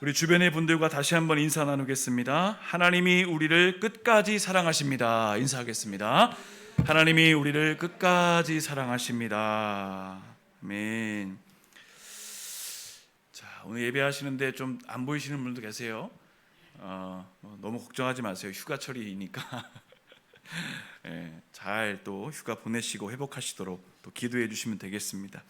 우리 주변의 분들과 다시 한번 인사 나누겠습니다. 하나님이 우리를 끝까지 사랑하십니다. 인사하겠습니다. 하나님이 우리를 끝까지 사랑하십니다. 아멘. 자, 오늘 예배하시는데 좀 안 보이시는 분도 계세요. 어, 뭐 너무 걱정하지 마세요. 휴가철이니까. 예, 잘또 휴가 보내시고 회복하시도록 또 기도해 주시면 되겠습니다.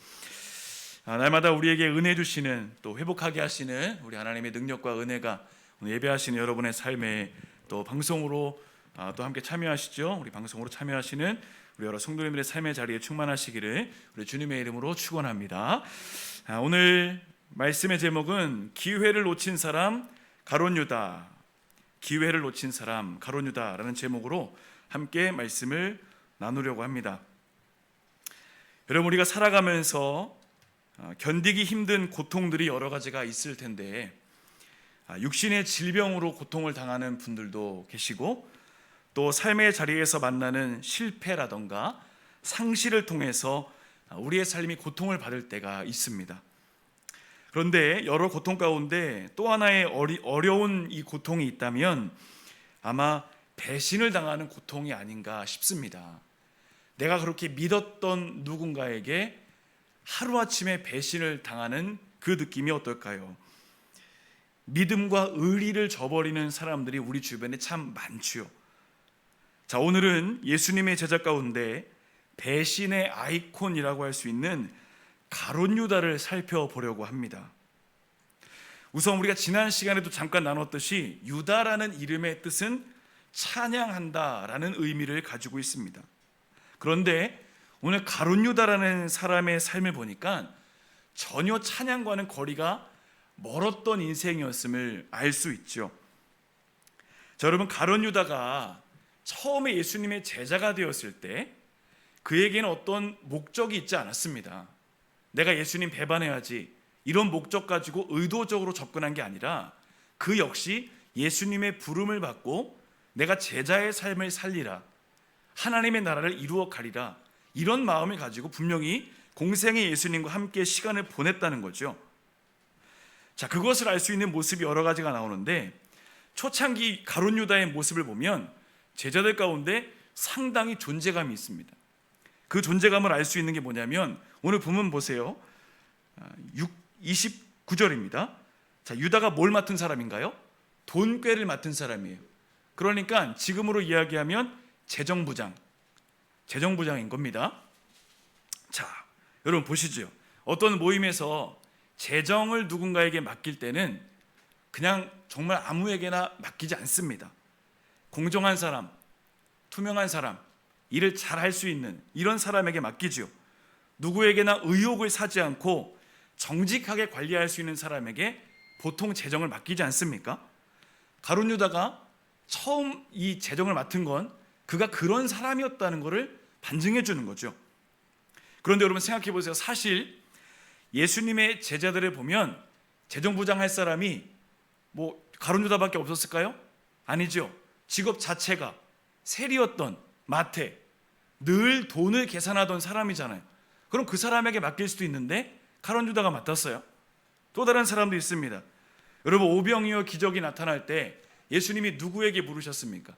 아, 날마다 우리에게 은혜 주시는 또 회복하게 하시는 우리 하나님의 능력과 은혜가 예배하시는 여러분의 삶에 또 방송으로 아, 또 함께 참여하시죠. 우리 방송으로 참여하시는 우리 여러 성도님들의 삶의 자리에 충만하시기를 우리 주님의 이름으로 축원합니다. 아, 오늘 말씀의 제목은 기회를 놓친 사람 가론 유다. 기회를 놓친 사람 가론 유다라는 제목으로 함께 말씀을 나누려고 합니다. 여러분 우리가 살아가면서 아, 견디기 힘든 고통들이 여러 가지가 있을 텐데 아, 육신의 질병으로 고통을 당하는 분들도 계시고 또 삶의 자리에서 만나는 실패라던가 상실을 통해서 아, 우리의 삶이 고통을 받을 때가 있습니다. 그런데 여러 고통 가운데 또 하나의 어려운 이 고통이 있다면 아마 배신을 당하는 고통이 아닌가 싶습니다. 내가 그렇게 믿었던 누군가에게 하루아침에 배신을 당하는 그 느낌이 어떨까요? 믿음과 의리를 저버리는 사람들이 우리 주변에 참 많지요. 자, 오늘은 예수님의 제자 가운데 배신의 아이콘이라고 할 수 있는 가론 유다를 살펴보려고 합니다. 우선 우리가 지난 시간에도 잠깐 나눴듯이 유다라는 이름의 뜻은 찬양한다라는 의미를 가지고 있습니다. 그런데 오늘 가론 유다라는 사람의 삶을 보니까 전혀 찬양과는 거리가 멀었던 인생이었음을 알 수 있죠. 자, 여러분 가론 유다가 처음에 예수님의 제자가 되었을 때 그에게는 어떤 목적이 있지 않았습니다. 내가 예수님 배반해야지 이런 목적 가지고 의도적으로 접근한 게 아니라 그 역시 예수님의 부름을 받고 내가 제자의 삶을 살리라 하나님의 나라를 이루어 가리라 이런 마음을 가지고 분명히 공생의 예수님과 함께 시간을 보냈다는 거죠. 자, 그것을 알 수 있는 모습이 여러 가지가 나오는데 초창기 가론 유다의 모습을 보면 제자들 가운데 상당히 존재감이 있습니다. 그 존재감을 알 수 있는 게 뭐냐면 오늘 본문 보세요. 6, 29절입니다. 자, 유다가 뭘 맡은 사람인가요? 돈꾀를 맡은 사람이에요. 그러니까 지금으로 이야기하면 재정부장, 재정부장인 겁니다. 자, 여러분 보시죠. 어떤 모임에서 재정을 누군가에게 맡길 때는 그냥 정말 아무에게나 맡기지 않습니다. 공정한 사람, 투명한 사람, 일을 잘 할 수 있는 이런 사람에게 맡기죠. 누구에게나 의욕을 사지 않고 정직하게 관리할 수 있는 사람에게 보통 재정을 맡기지 않습니까? 가론 유다가 처음 이 재정을 맡은 건 그가 그런 사람이었다는 것을 반증해 주는 거죠. 그런데 여러분 생각해 보세요. 사실 예수님의 제자들을 보면 재정부장 할 사람이 뭐 가론 유다밖에 없었을까요? 아니죠. 직업 자체가 세리였던 마태 늘 돈을 계산하던 사람이잖아요. 그럼 그 사람에게 맡길 수도 있는데 가론 유다가 맡았어요. 또 다른 사람도 있습니다. 여러분 오병이어 기적이 나타날 때 예수님이 누구에게 물으셨습니까?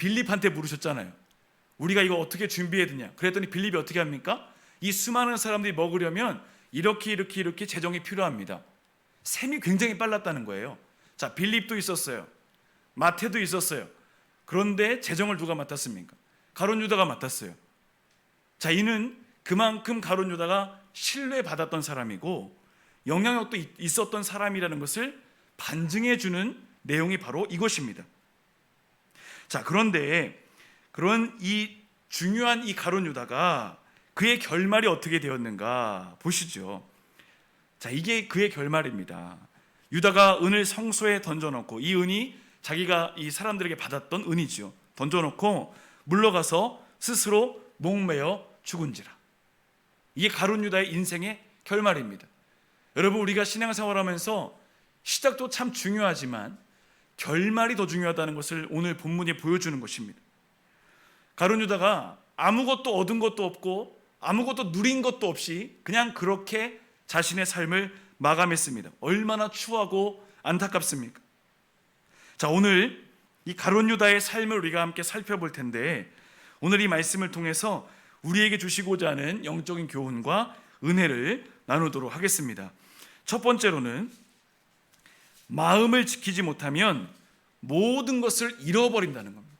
빌립한테 물으셨잖아요. 우리가 이거 어떻게 준비해야 되냐? 그랬더니 빌립이 어떻게 합니까? 이 수많은 사람들이 먹으려면 이렇게 이렇게 이렇게 재정이 필요합니다. 셈이 굉장히 빨랐다는 거예요. 자, 빌립도 있었어요. 마태도 있었어요. 그런데 재정을 누가 맡았습니까? 가론 유다가 맡았어요. 자, 이는 그만큼 가론 유다가 신뢰받았던 사람이고 영향력도 있었던 사람이라는 것을 반증해 주는 내용이 바로 이것입니다. 자, 그런데 그런 이 중요한 이 가론 유다가 그의 결말이 어떻게 되었는가 보시죠. 자, 이게 그의 결말입니다. 유다가 은을 성소에 던져놓고 이 은이 자기가 이 사람들에게 받았던 은이죠. 던져놓고 물러가서 스스로 목매어 죽은지라. 이게 가론 유다의 인생의 결말입니다. 여러분 우리가 신앙생활하면서 시작도 참 중요하지만 결말이 더 중요하다는 것을 오늘 본문이 보여주는 것입니다. 가론 유다가 아무것도 얻은 것도 없고 아무것도 누린 것도 없이 그냥 그렇게 자신의 삶을 마감했습니다. 얼마나 추하고 안타깝습니까? 자, 오늘 이 가론 유다의 삶을 우리가 함께 살펴볼 텐데 오늘 이 말씀을 통해서 우리에게 주시고자 하는 영적인 교훈과 은혜를 나누도록 하겠습니다. 첫 번째로는 마음을 지키지 못하면 모든 것을 잃어버린다는 겁니다.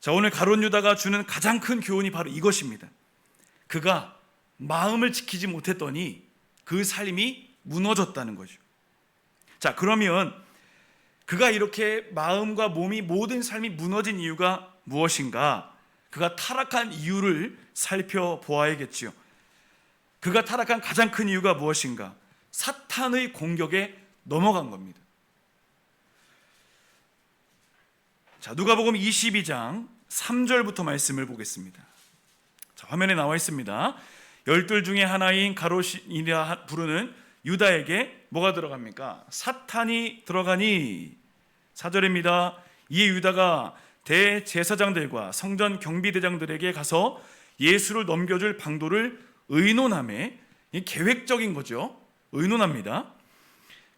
자, 오늘 가론 유다가 주는 가장 큰 교훈이 바로 이것입니다. 그가 마음을 지키지 못했더니 그 삶이 무너졌다는 거죠. 자, 그러면 그가 이렇게 마음과 몸이 모든 삶이 무너진 이유가 무엇인가? 그가 타락한 이유를 살펴보아야겠지요. 그가 타락한 가장 큰 이유가 무엇인가? 사탄의 공격에 넘어간 겁니다. 자, 누가복음 22장 3절부터 말씀을 보겠습니다. 자, 화면에 나와 있습니다. 열둘 중에 하나인 가로신이라 부르는 유다에게 뭐가 들어갑니까? 사탄이 들어가니 4절입니다. 이에 유다가 대제사장들과 성전 경비대장들에게 가서 예수를 넘겨줄 방도를 의논함에 이 계획적인 거죠. 의논합니다.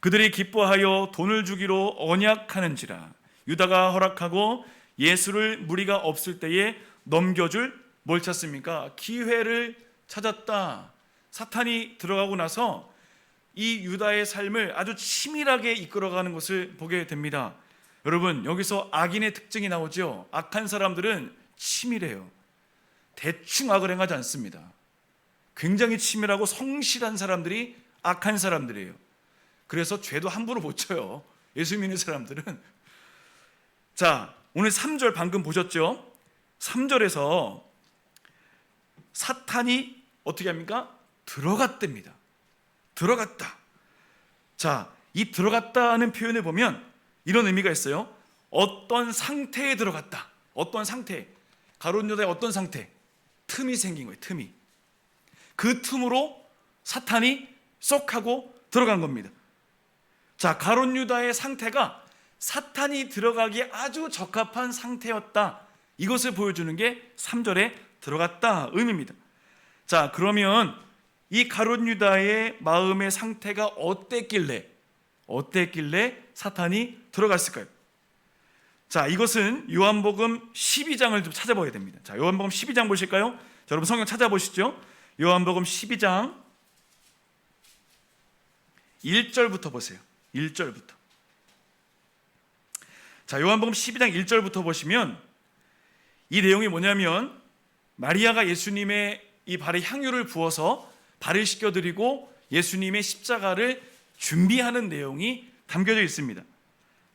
그들이 기뻐하여 돈을 주기로 언약하는지라 유다가 허락하고 예수를 무리가 없을 때에 넘겨줄 뭘 찾습니까? 기회를 찾았다. 사탄이 들어가고 나서 이 유다의 삶을 아주 치밀하게 이끌어가는 것을 보게 됩니다. 여러분 여기서 악인의 특징이 나오죠. 악한 사람들은 치밀해요. 대충 악을 행하지 않습니다. 굉장히 치밀하고 성실한 사람들이 악한 사람들이에요. 그래서 죄도 함부로 못 쳐요. 예수 믿는 사람들은. 자, 오늘 3절 방금 보셨죠? 3절에서 사탄이 어떻게 합니까? 들어갔답니다. 들어갔다. 자, 이 들어갔다는 표현을 보면 이런 의미가 있어요. 어떤 상태에 들어갔다. 어떤 상태. 가론 유다의 어떤 상태? 틈이 생긴 거예요. 틈이. 그 틈으로 사탄이 쏙 하고 들어간 겁니다. 자, 가론 유다의 상태가 사탄이 들어가기에 아주 적합한 상태였다. 이것을 보여주는 게 3절에 들어갔다 의미입니다. 자, 그러면 이 가론 유다의 마음의 상태가 어땠길래 어땠길래 사탄이 들어갔을까요? 자, 이것은 요한복음 12장을 좀 찾아봐야 됩니다. 자, 요한복음 12장 보실까요? 자, 여러분 성경 찾아보시죠. 요한복음 12장 1절부터 보세요. 1절부터. 자, 요한복음 12장 1절부터 보시면 이 내용이 뭐냐면 마리아가 예수님의 이 발에 향유를 부어서 발을 씻겨 드리고 예수님의 십자가를 준비하는 내용이 담겨져 있습니다.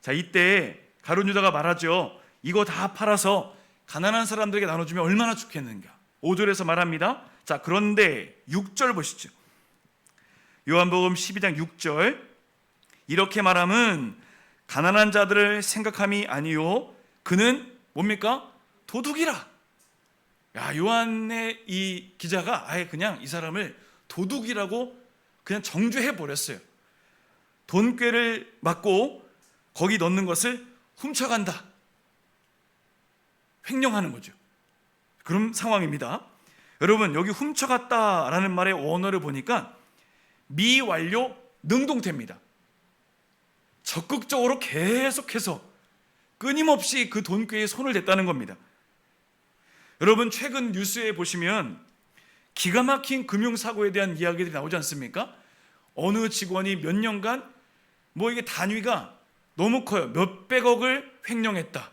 자, 이때 가룟 유다가 말하죠. 이거 다 팔아서 가난한 사람들에게 나눠주면 얼마나 좋겠는가. 5절에서 말합니다. 자, 그런데 6절 보시죠. 요한복음 12장 6절 이렇게 말함은 가난한 자들을 생각함이 아니요 그는 뭡니까? 도둑이라. 야, 요한의 이 기자가 아예 그냥 이 사람을 도둑이라고 그냥 정죄해 버렸어요. 돈꾀를 맞고 거기 넣는 것을 훔쳐간다. 횡령하는 거죠. 그런 상황입니다. 여러분, 여기 훔쳐갔다라는 말의 원어를 보니까 미완료 능동태입니다. 적극적으로 계속해서 끊임없이 그 돈꾀에 손을 댔다는 겁니다. 여러분, 최근 뉴스에 보시면 기가 막힌 금융사고에 대한 이야기들이 나오지 않습니까? 어느 직원이 몇 년간 뭐 이게 단위가 너무 커요. 몇백억을 횡령했다.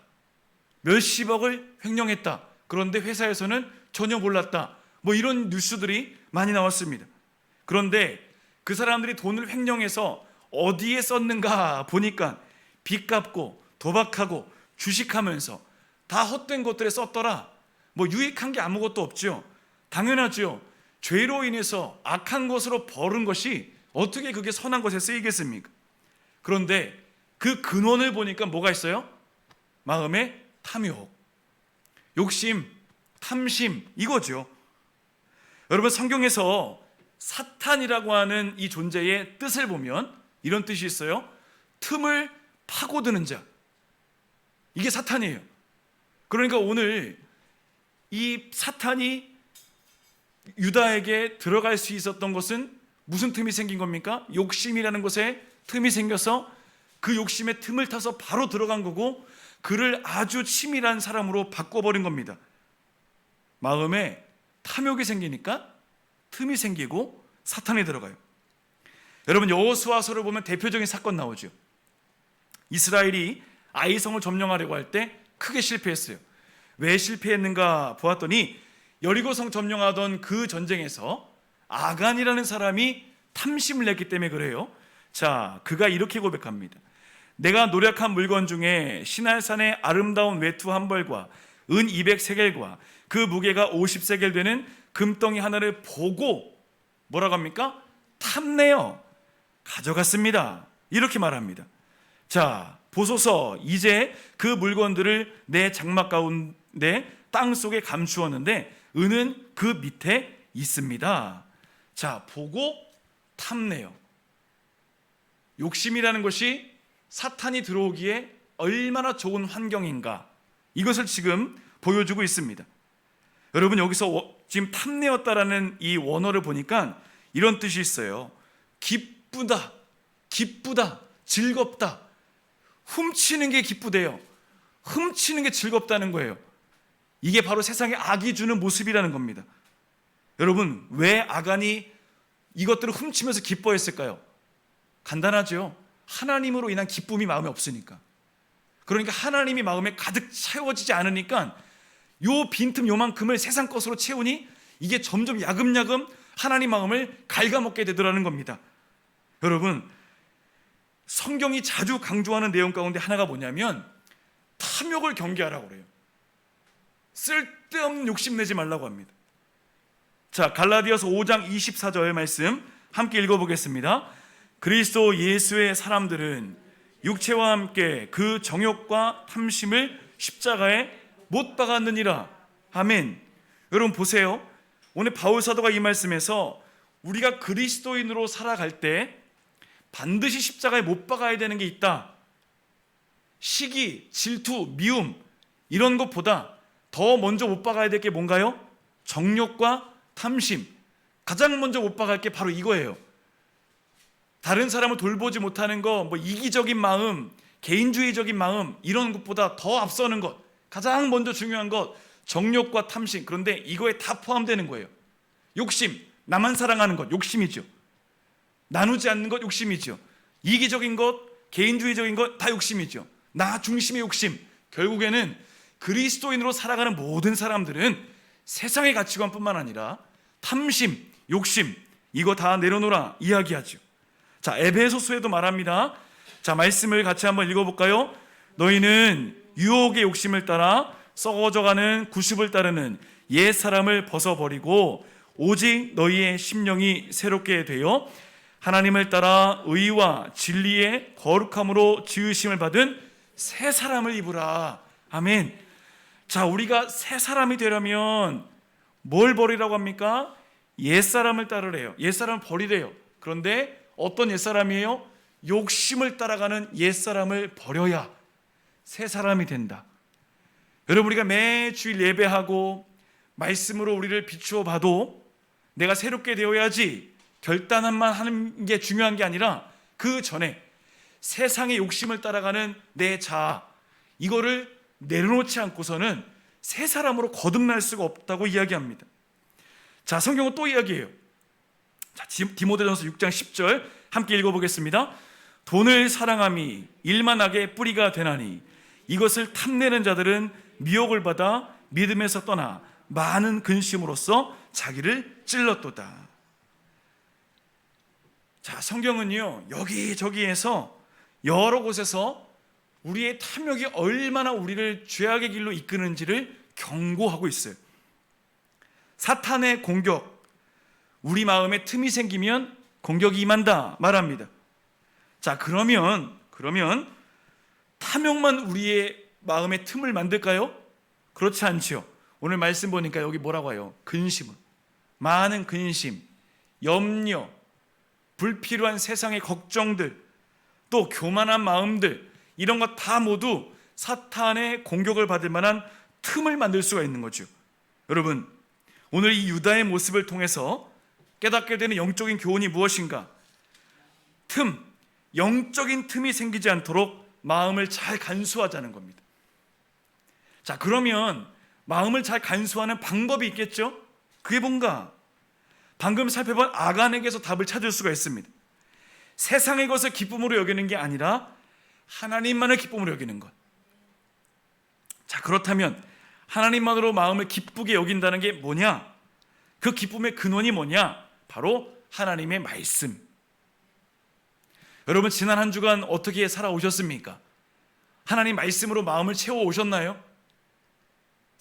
몇십억을 횡령했다. 그런데 회사에서는 전혀 몰랐다. 뭐 이런 뉴스들이 많이 나왔습니다. 그런데 그 사람들이 돈을 횡령해서 어디에 썼는가 보니까 빚 갚고 도박하고 주식하면서 다 헛된 것들에 썼더라. 뭐 유익한 게 아무것도 없죠. 당연하죠. 죄로 인해서 악한 것으로 벌은 것이 어떻게 그게 선한 것에 쓰이겠습니까? 그런데 그 근원을 보니까 뭐가 있어요? 마음에 탐욕, 욕심, 탐심 이거죠. 여러분 성경에서 사탄이라고 하는 이 존재의 뜻을 보면 이런 뜻이 있어요. 틈을 파고드는 자. 이게 사탄이에요. 그러니까 오늘 이 사탄이 유다에게 들어갈 수 있었던 것은 무슨 틈이 생긴 겁니까? 욕심이라는 것에 틈이 생겨서 그 욕심의 틈을 타서 바로 들어간 거고 그를 아주 치밀한 사람으로 바꿔버린 겁니다. 마음에 탐욕이 생기니까 틈이 생기고 사탄이 들어가요. 여러분 여호수아서를 보면 대표적인 사건 나오죠. 이스라엘이 아이성을 점령하려고 할 때 크게 실패했어요. 왜 실패했는가 보았더니 여리고성 점령하던 그 전쟁에서 아간이라는 사람이 탐심을 냈기 때문에 그래요. 자, 그가 이렇게 고백합니다. 내가 노력한 물건 중에 신할산의 아름다운 외투 한 벌과 은 200세겔과 그 무게가 50세겔 되는 금덩이 하나를 보고 뭐라고 합니까? 탐내어 가져갔습니다. 이렇게 말합니다. 자, 보소서 이제 그 물건들을 내 장막 가운데 땅 속에 감추었는데 은은 그 밑에 있습니다. 자, 보고 탐내요. 욕심이라는 것이 사탄이 들어오기에 얼마나 좋은 환경인가 이것을 지금 보여주고 있습니다. 여러분 여기서 워- 지금 탐내었다라는 이 원어를 보니까 이런 뜻이 있어요. 기쁘다, 기쁘다, 즐겁다. 훔치는 게 기쁘대요. 훔치는 게 즐겁다는 거예요. 이게 바로 세상에 악이 주는 모습이라는 겁니다. 여러분, 왜 아간이 이것들을 훔치면서 기뻐했을까요? 간단하죠. 하나님으로 인한 기쁨이 마음에 없으니까. 그러니까 하나님이 마음에 가득 채워지지 않으니까 요 빈틈 요만큼을 세상 것으로 채우니 이게 점점 야금야금 하나님 마음을 갉아먹게 되더라는 겁니다. 여러분, 성경이 자주 강조하는 내용 가운데 하나가 뭐냐면 탐욕을 경계하라고 그래요. 쓸데없는 욕심 내지 말라고 합니다. 자, 갈라디아서 5장 24절 말씀 함께 읽어보겠습니다. 그리스도 예수의 사람들은 육체와 함께 그 정욕과 탐심을 십자가에 못 박았느니라. 아멘. 여러분 보세요. 오늘 바울 사도가 이 말씀에서 우리가 그리스도인으로 살아갈 때 반드시 십자가에 못 박아야 되는 게 있다. 시기, 질투, 미움 이런 것보다 더 먼저 못 박아야 될 게 뭔가요? 정욕과 탐심. 가장 먼저 못 박을 게 바로 이거예요. 다른 사람을 돌보지 못하는 거, 뭐 이기적인 마음, 개인주의적인 마음 이런 것보다 더 앞서는 것, 가장 먼저 중요한 것, 정욕과 탐심. 그런데 이거에 다 포함되는 거예요. 욕심, 나만 사랑하는 것, 욕심이죠. 나누지 않는 것, 욕심이죠. 이기적인 것, 개인주의적인 것, 다 욕심이죠. 나 중심의 욕심. 결국에는 그리스도인으로 살아가는 모든 사람들은 세상의 가치관뿐만 아니라 탐심, 욕심 이거 다 내려놓으라 이야기하죠. 자, 에베소서에도 말합니다. 자, 말씀을 같이 한번 읽어 볼까요? 너희는 유혹의 욕심을 따라 썩어져가는 구습을 따르는 옛 사람을 벗어버리고 오직 너희의 심령이 새롭게 되어 하나님을 따라 의와 진리의 거룩함으로 지으심을 받은 새 사람을 입으라. 아멘. 자, 우리가 새 사람이 되려면 뭘 버리라고 합니까? 옛 사람을 따르래요. 옛 사람을 버리래요. 그런데 어떤 옛 사람이에요? 욕심을 따라가는 옛 사람을 버려야 새 사람이 된다. 여러분 우리가 매주일 예배하고 말씀으로 우리를 비추어 봐도 내가 새롭게 되어야지 결단만 하는 게 중요한 게 아니라 그 전에 세상의 욕심을 따라가는 내 자아 이거를 내려놓지 않고서는 새 사람으로 거듭날 수가 없다고 이야기합니다. 자, 성경은 또 이야기해요. 자, 디- 디모데전서 6장 10절 함께 읽어 보겠습니다. 돈을 사랑함이 일만하게 뿌리가 되나니 이것을 탐내는 자들은 미혹을 받아 믿음에서 떠나 많은 근심으로써 자기를 찔렀도다. 자, 성경은요, 여기저기에서 여러 곳에서 우리의 탐욕이 얼마나 우리를 죄악의 길로 이끄는지를 경고하고 있어요. 사탄의 공격, 우리 마음에 틈이 생기면 공격이 임한다 말합니다. 자, 그러면 그러면 탐욕만 우리의 마음에 틈을 만들까요? 그렇지 않지요. 오늘 말씀 보니까 여기 뭐라고 해요? 근심은 많은 근심, 염려, 불필요한 세상의 걱정들, 또 교만한 마음들 이런 것 다 모두 사탄의 공격을 받을 만한 틈을 만들 수가 있는 거죠. 여러분, 오늘 이 유다의 모습을 통해서 깨닫게 되는 영적인 교훈이 무엇인가? 틈, 영적인 틈이 생기지 않도록 마음을 잘 간수하자는 겁니다. 자, 그러면 마음을 잘 간수하는 방법이 있겠죠? 그게 뭔가? 방금 살펴본 아간에게서 답을 찾을 수가 있습니다. 세상의 것을 기쁨으로 여기는 게 아니라 하나님만을 기쁨으로 여기는 것. 자, 그렇다면 하나님만으로 마음을 기쁘게 여긴다는 게 뭐냐? 그 기쁨의 근원이 뭐냐? 바로 하나님의 말씀. 여러분 지난 한 주간 어떻게 살아오셨습니까? 하나님 말씀으로 마음을 채워 오셨나요?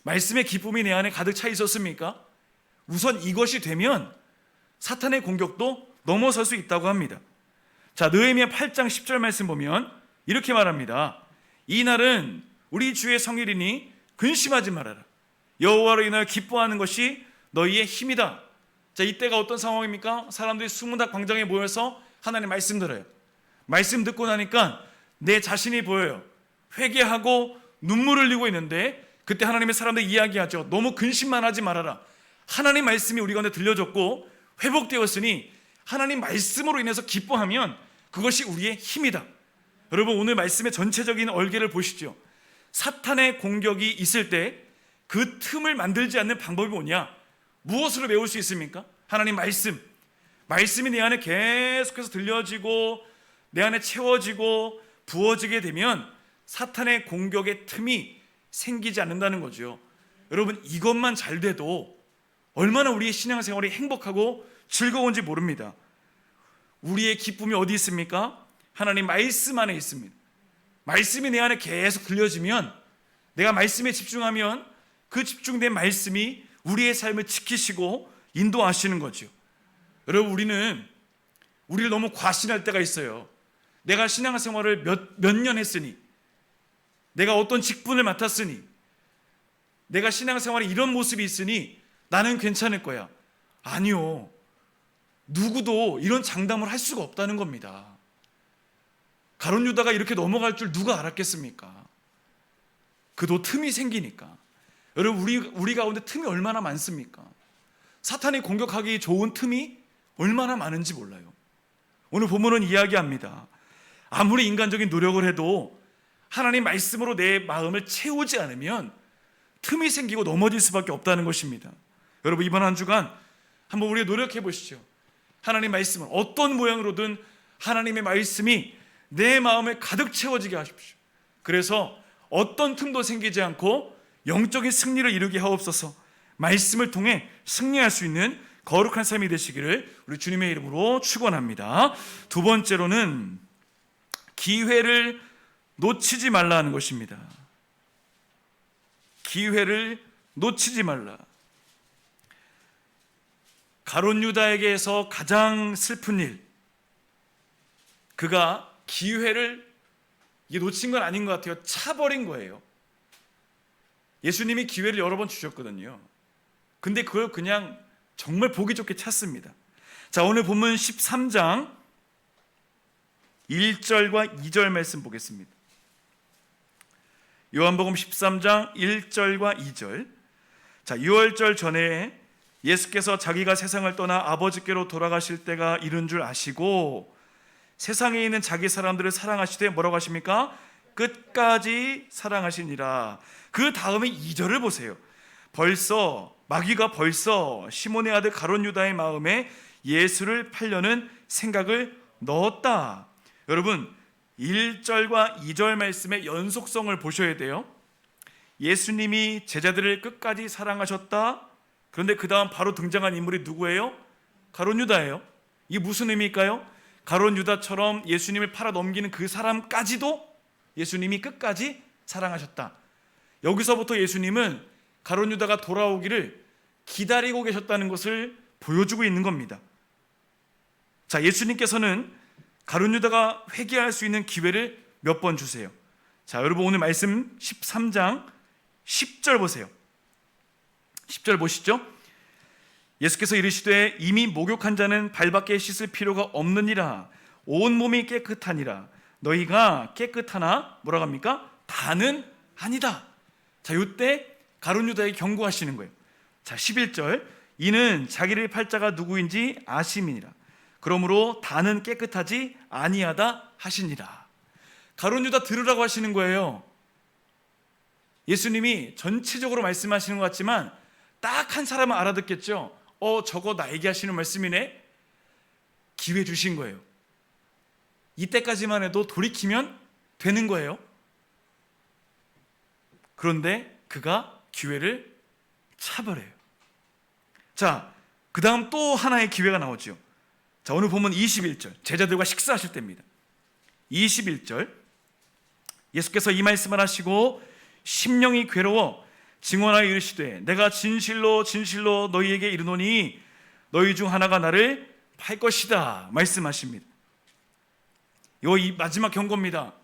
말씀의 기쁨이 내 안에 가득 차 있었습니까? 우선 이것이 되면 사탄의 공격도 넘어설 수 있다고 합니다. 자, 느헤미야 8장 10절 말씀 보면 이렇게 말합니다. 이 날은 우리 주의 성일이니 근심하지 말아라. 여호와로 인하여 기뻐하는 것이 너희의 힘이다. 자, 이때가 어떤 상황입니까? 사람들이 수문답 광장에 모여서 하나님 말씀 들어요. 말씀 듣고 나니까 내 자신이 보여요. 회개하고 눈물을 흘리고 있는데 그때 하나님의 사람들 이야기하죠. 너무 근심만 하지 말아라. 하나님 말씀이 우리 가운데 들려졌고 회복되었으니 하나님 말씀으로 인해서 기뻐하면 그것이 우리의 힘이다. 여러분 오늘 말씀의 전체적인 얼개를 보시죠. 사탄의 공격이 있을 때 그 틈을 만들지 않는 방법이 뭐냐? 무엇으로 메울 수 있습니까? 하나님 말씀. 말씀이 내 안에 계속해서 들려지고 내 안에 채워지고 부어지게 되면 사탄의 공격의 틈이 생기지 않는다는 거죠. 여러분 이것만 잘 돼도 얼마나 우리의 신앙생활이 행복하고 즐거운지 모릅니다. 우리의 기쁨이 어디 있습니까? 하나님 말씀 안에 있습니다. 말씀이 내 안에 계속 들려지면 내가 말씀에 집중하면 그 집중된 말씀이 우리의 삶을 지키시고 인도하시는 거죠. 여러분 우리는 우리를 너무 과신할 때가 있어요. 내가 신앙생활을 몇 몇 년 했으니 내가 어떤 직분을 맡았으니 내가 신앙생활에 이런 모습이 있으니 나는 괜찮을 거야. 아니요. 누구도 이런 장담을 할 수가 없다는 겁니다. 가론 유다가 이렇게 넘어갈 줄 누가 알았겠습니까? 그도 틈이 생기니까. 여러분 우리 우리 가운데 틈이 얼마나 많습니까? 사탄이 공격하기 좋은 틈이 얼마나 많은지 몰라요. 오늘 본문은 이야기합니다. 아무리 인간적인 노력을 해도 하나님 말씀으로 내 마음을 채우지 않으면 틈이 생기고 넘어질 수밖에 없다는 것입니다. 여러분 이번 한 주간 한번 우리 노력해 보시죠. 하나님 말씀은 어떤 모양으로든 하나님의 말씀이 내 마음에 가득 채워지게 하십시오. 그래서 어떤 틈도 생기지 않고 영적인 승리를 이루게 하옵소서. 말씀을 통해 승리할 수 있는 거룩한 삶이 되시기를 우리 주님의 이름으로 축원합니다. 두 번째로는 기회를 놓치지 말라는 것입니다. 기회를 놓치지 말라. 가론 유다에게서 가장 슬픈 일, 그가 기회를 놓친 건 아닌 것 같아요. 차버린 거예요. 예수님이 기회를 여러 번 주셨거든요. 근데 그걸 그냥 정말 보기 좋게 찾습니다. 자, 오늘 본문 13장 1절과 2절 말씀 보겠습니다. 요한복음 13장 1절과 2절. 자, 6월절 전에 예수께서 자기가 세상을 떠나 아버지께로 돌아가실 때가 이른 줄 아시고 세상에 있는 자기 사람들을 사랑하시되 뭐라고 하십니까? 끝까지 사랑하시니라. 그 다음에 2절을 보세요. 벌써 마귀가 벌써 시몬의 아들 가론 유다의 마음에 예수를 팔려는 생각을 넣었다. 여러분 1절과 2절 말씀의 연속성을 보셔야 돼요. 예수님이 제자들을 끝까지 사랑하셨다. 그런데 그 다음 바로 등장한 인물이 누구예요? 가론 유다예요. 이게 무슨 의미일까요? 가론 유다처럼 예수님을 팔아 넘기는 그 사람까지도 예수님이 끝까지 사랑하셨다. 여기서부터 예수님은 가론 유다가 돌아오기를 기다리고 계셨다는 것을 보여주고 있는 겁니다. 자, 예수님께서는 가론 유다가 회개할 수 있는 기회를 몇 번 주세요. 자, 여러분 오늘 말씀 13장 10절 보세요. 10절 보시죠. 예수께서 이르시되 이미 목욕한 자는 발밖에 씻을 필요가 없느니라 온 몸이 깨끗하니라 너희가 깨끗하나 뭐라고 합니까? 다는 아니다. 자, 이때 가룟 유다에 경고하시는 거예요. 자, 11절 이는 자기를 팔자가 누구인지 아심이니라. 그러므로 다는 깨끗하지 아니하다 하시니라. 가론 유다 들으라고 하시는 거예요. 예수님이 전체적으로 말씀하시는 것 같지만 딱 한 사람은 알아듣겠죠. 어, 저거 나에게 하시는 말씀이네. 기회 주신 거예요. 이때까지만 해도 돌이키면 되는 거예요. 그런데 그가 기회를 차버려요. 자, 그 다음 또 하나의 기회가 나오죠. 자, 오늘 보면 21절. 제자들과 식사하실 때입니다. 21절. 예수께서 이 말씀을 하시고 심령이 괴로워 증언하여 이르시되 내가 진실로 진실로 너희에게 이르노니 너희 중 하나가 나를 팔 것이다 말씀하십니다. 요 이 마지막 경고입니다.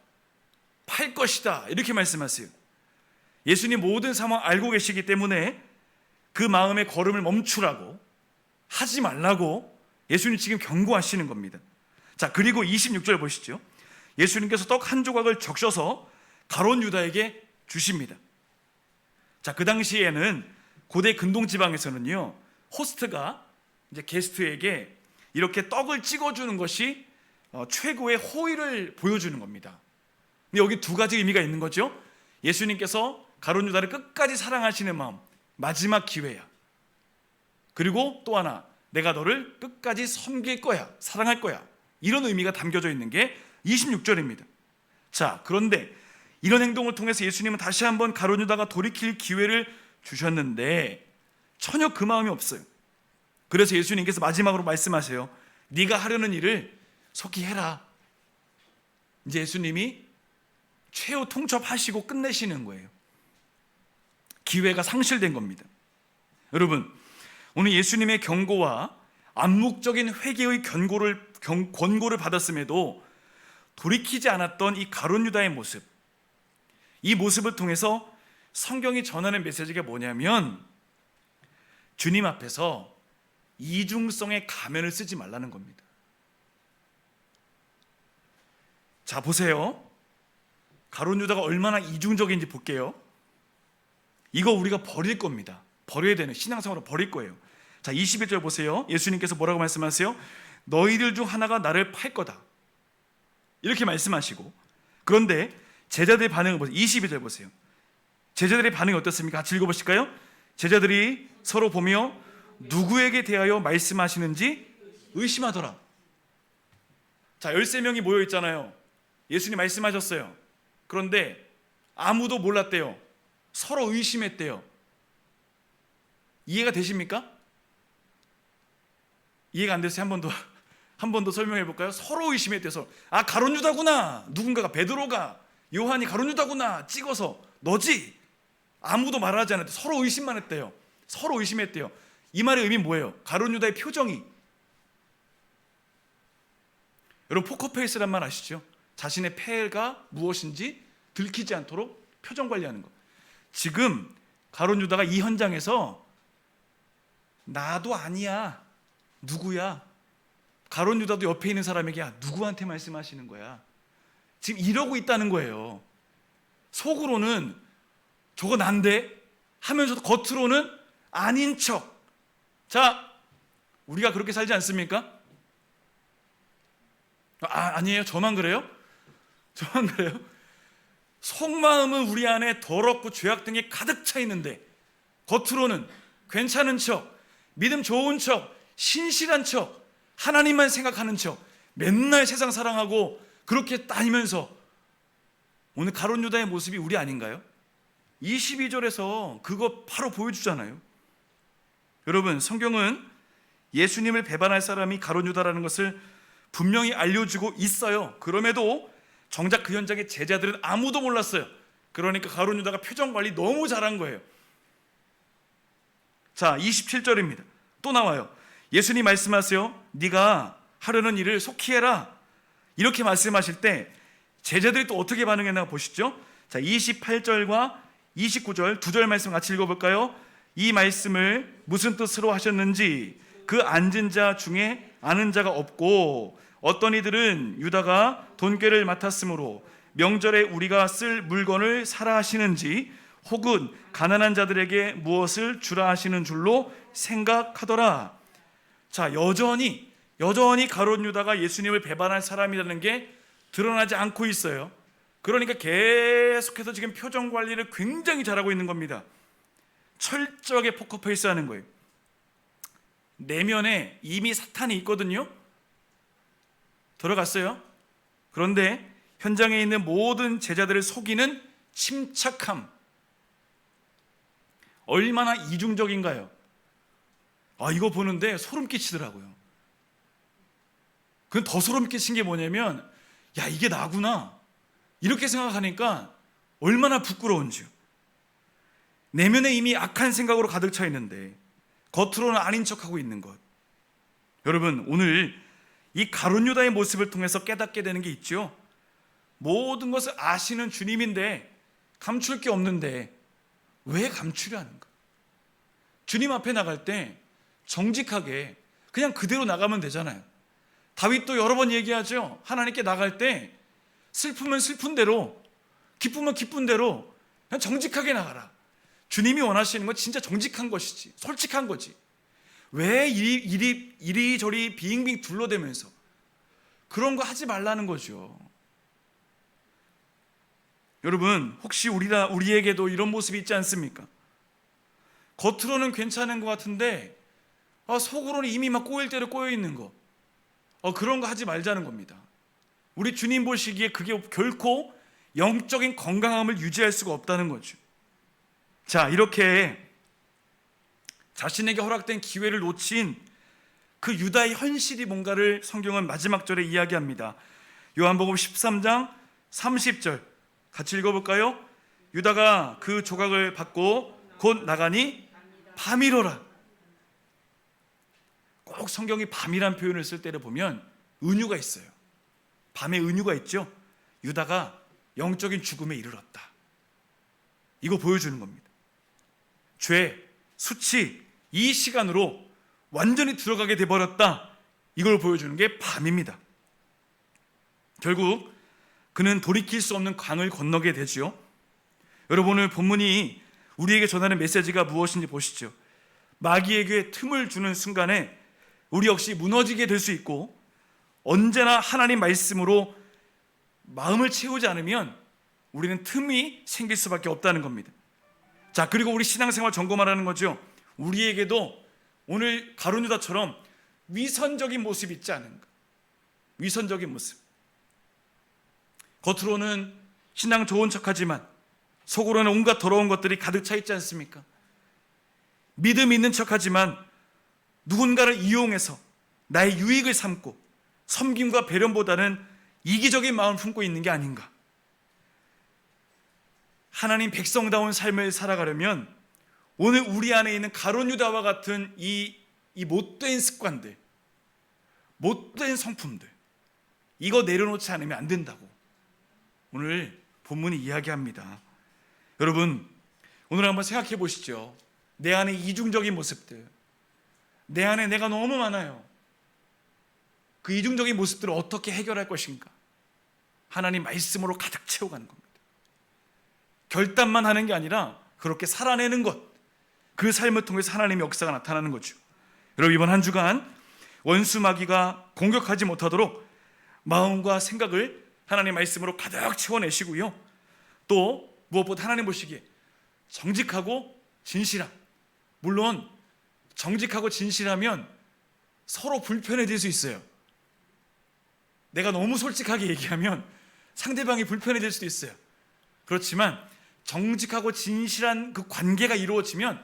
팔 것이다 이렇게 말씀하세요. 예수님 모든 상황 알고 계시기 때문에 그 마음의 걸음을 멈추라고 하지 말라고 예수님 지금 경고하시는 겁니다. 자, 그리고 26절 보시죠. 예수님께서 떡 한 조각을 적셔서 가론 유다에게 주십니다. 자, 그 당시에는 고대 근동 지방에서는요. 호스트가 이제 게스트에게 이렇게 떡을 찍어 주는 것이 어, 최고의 호의를 보여주는 겁니다. 근데 여기 두 가지 의미가 있는 거죠. 예수님께서 가론 유다를 끝까지 사랑하시는 마음, 마지막 기회야. 그리고 또 하나, 내가 너를 끝까지 섬길 거야, 사랑할 거야. 이런 의미가 담겨져 있는 게 26절입니다. 자, 그런데 이런 행동을 통해서 예수님은 다시 한번 가론 유다가 돌이킬 기회를 주셨는데 전혀 그 마음이 없어요. 그래서 예수님께서 마지막으로 말씀하세요. 네가 하려는 일을 속히 해라. 이제 예수님이 최후 통첩하시고 끝내시는 거예요. 기회가 상실된 겁니다. 여러분, 오늘 예수님의 경고와 암묵적인 회개의 견고를 경, 권고를 받았음에도 돌이키지 않았던 이 가론 유다의 모습, 이 모습을 통해서 성경이 전하는 메시지가 뭐냐면 주님 앞에서 이중성의 가면을 쓰지 말라는 겁니다. 자, 보세요. 가론 유다가 얼마나 이중적인지 볼게요. 이거 우리가 버릴 겁니다. 버려야 되는 신앙생활로 버릴 거예요. 자, 21절 보세요. 예수님께서 뭐라고 말씀하세요? 너희들 중 하나가 나를 팔 거다. 이렇게 말씀하시고 그런데 제자들의 반응을 보세요. 22절 보세요. 제자들의 반응이 어떻습니까? 같이 읽어보실까요? 제자들이 서로 보며 누구에게 대하여 말씀하시는지 의심하더라. 자, 13명이 모여 있잖아요. 예수님 말씀하셨어요. 그런데 아무도 몰랐대요. 서로 의심했대요. 이해가 되십니까? 이해가 안 돼서 한 번 더 한 번 더 설명해 볼까요? 서로 의심했대서 아 가론 유다구나 누군가가 베드로가 요한이 가론 유다구나 찍어서 너지 아무도 말하지 않았대 서로 의심만 했대요. 서로 의심했대요. 이 말의 의미 뭐예요? 가론 유다의 표정이 여러분 포커페이스란 말 아시죠? 자신의 폐가 무엇인지 들키지 않도록 표정 관리하는 것. 지금 가론 유다가 이 현장에서 나도 아니야. 누구야? 가론 유다도 옆에 있는 사람에게 야, 누구한테 말씀하시는 거야? 지금 이러고 있다는 거예요. 속으로는 저거 난데 하면서도 겉으로는 아닌 척. 자, 우리가 그렇게 살지 않습니까? 아, 아니에요. 저만 그래요? 저만 그래요? 속마음은 우리 안에 더럽고 죄악 등이 가득 차 있는데 겉으로는 괜찮은 척, 믿음 좋은 척, 신실한 척, 하나님만 생각하는 척, 맨날 세상 사랑하고 그렇게 다니면서 오늘 가론 유다의 모습이 우리 아닌가요? 22절에서 그거 바로 보여주잖아요. 여러분, 성경은 예수님을 배반할 사람이 가론 유다라는 것을 분명히 알려주고 있어요. 그럼에도 정작 그 현장의 제자들은 아무도 몰랐어요. 그러니까 가론 유다가 표정 관리 너무 잘한 거예요. 자, 27절입니다. 또 나와요. 예수님 말씀하세요. 네가 하려는 일을 속히 해라. 이렇게 말씀하실 때 제자들이 또 어떻게 반응했나 보시죠. 자, 28절과 29절 두 절 말씀 같이 읽어 볼까요? 이 말씀을 무슨 뜻으로 하셨는지 그 앉은 자 중에 아는 자가 없고 어떤 이들은 유다가 돈꾀를 맡았으므로 명절에 우리가 쓸 물건을 사라 하시는지 혹은 가난한 자들에게 무엇을 주라 하시는 줄로 생각하더라. 자, 여전히 여전히 가롯 유다가 예수님을 배반할 사람이라는 게 드러나지 않고 있어요. 그러니까 계속해서 지금 표정 관리를 굉장히 잘하고 있는 겁니다. 철저하게 포커페이스 하는 거예요. 내면에 이미 사탄이 있거든요. 들어갔어요. 그런데 현장에 있는 모든 제자들을 속이는 침착함. 얼마나 이중적인가요? 아, 이거 보는데 소름 끼치더라고요. 그건 더 소름 끼친 게 뭐냐면, 야, 이게 나구나. 이렇게 생각하니까 얼마나 부끄러운지요. 내면에 이미 악한 생각으로 가득 차 있는데, 겉으로는 아닌 척하고 있는 것. 여러분, 오늘 이 가론 유다의 모습을 통해서 깨닫게 되는 게 있죠. 모든 것을 아시는 주님인데 감출 게 없는데 왜 감추려 하는가? 주님 앞에 나갈 때 정직하게 그냥 그대로 나가면 되잖아요. 다윗도 여러 번 얘기하죠. 하나님께 나갈 때 슬프면 슬픈 대로, 기쁘면 기쁜 대로 그냥 정직하게 나가라. 주님이 원하시는 건 진짜 정직한 것이지, 솔직한 거지. 왜 이리, 이리, 이리저리 빙빙 둘러대면서 그런 거 하지 말라는 거죠. 여러분, 혹시 우리라, 우리에게도 이런 모습이 있지 않습니까? 겉으로는 괜찮은 것 같은데, 아, 속으로는 이미 막 꼬일 대로 꼬여 있는 거. 어, 그런 거 하지 말자는 겁니다. 우리 주님 보시기에 그게 결코 영적인 건강함을 유지할 수가 없다는 거죠. 자, 이렇게 자신에게 허락된 기회를 놓친 그 유다의 현실이 뭔가를 성경은 마지막 절에 이야기합니다. 요한복음 13장 30절 같이 읽어볼까요? 유다가 그 조각을 받고 곧 나가니 밤이로라. 꼭 성경이 밤이란 표현을 쓸 때를 보면 은유가 있어요. 밤에 은유가 있죠. 유다가 영적인 죽음에 이르렀다. 이거 보여주는 겁니다. 죄, 수치, 이 시간으로 완전히 들어가게 돼버렸다. 이걸 보여주는 게 밤입니다. 결국 그는 돌이킬 수 없는 강을 건너게 되지요. 여러분 오늘 본문이 우리에게 전하는 메시지가 무엇인지 보시죠. 마귀에게 틈을 주는 순간에 우리 역시 무너지게 될 수 있고 언제나 하나님 말씀으로 마음을 채우지 않으면 우리는 틈이 생길 수밖에 없다는 겁니다. 자, 그리고 우리 신앙생활 점검하라는 거죠. 우리에게도 오늘 가룟유다처럼 위선적인 모습이 있지 않은가? 위선적인 모습. 겉으로는 신앙 좋은 척하지만 속으로는 온갖 더러운 것들이 가득 차 있지 않습니까? 믿음 있는 척하지만 누군가를 이용해서 나의 유익을 삼고 섬김과 배려보다는 이기적인 마음을 품고 있는 게 아닌가? 하나님 백성다운 삶을 살아가려면 오늘 우리 안에 있는 가론 유다와 같은 이, 이 못된 습관들, 못된 성품들, 이거 내려놓지 않으면 안 된다고 오늘 본문이 이야기합니다. 여러분, 오늘 한번 생각해 보시죠. 내 안에 이중적인 모습들, 내 안에 내가 너무 많아요. 그 이중적인 모습들을 어떻게 해결할 것인가? 하나님 말씀으로 가득 채워가는 겁니다. 결단만 하는 게 아니라 그렇게 살아내는 것, 그 삶을 통해서 하나님의 역사가 나타나는 거죠. 여러분 이번 한 주간 원수 마귀가 공격하지 못하도록 마음과 생각을 하나님 말씀으로 가득 채워내시고요. 또 무엇보다 하나님 보시기에 정직하고 진실함. 물론 정직하고 진실하면 서로 불편해질 수 있어요. 내가 너무 솔직하게 얘기하면 상대방이 불편해질 수도 있어요. 그렇지만 정직하고 진실한 그 관계가 이루어지면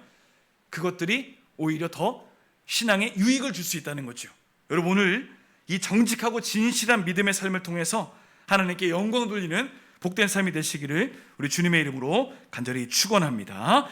그것들이 오히려 더 신앙에 유익을 줄 수 있다는 거죠. 여러분 오늘 이 정직하고 진실한 믿음의 삶을 통해서 하나님께 영광 돌리는 복된 삶이 되시기를 우리 주님의 이름으로 간절히 축원합니다.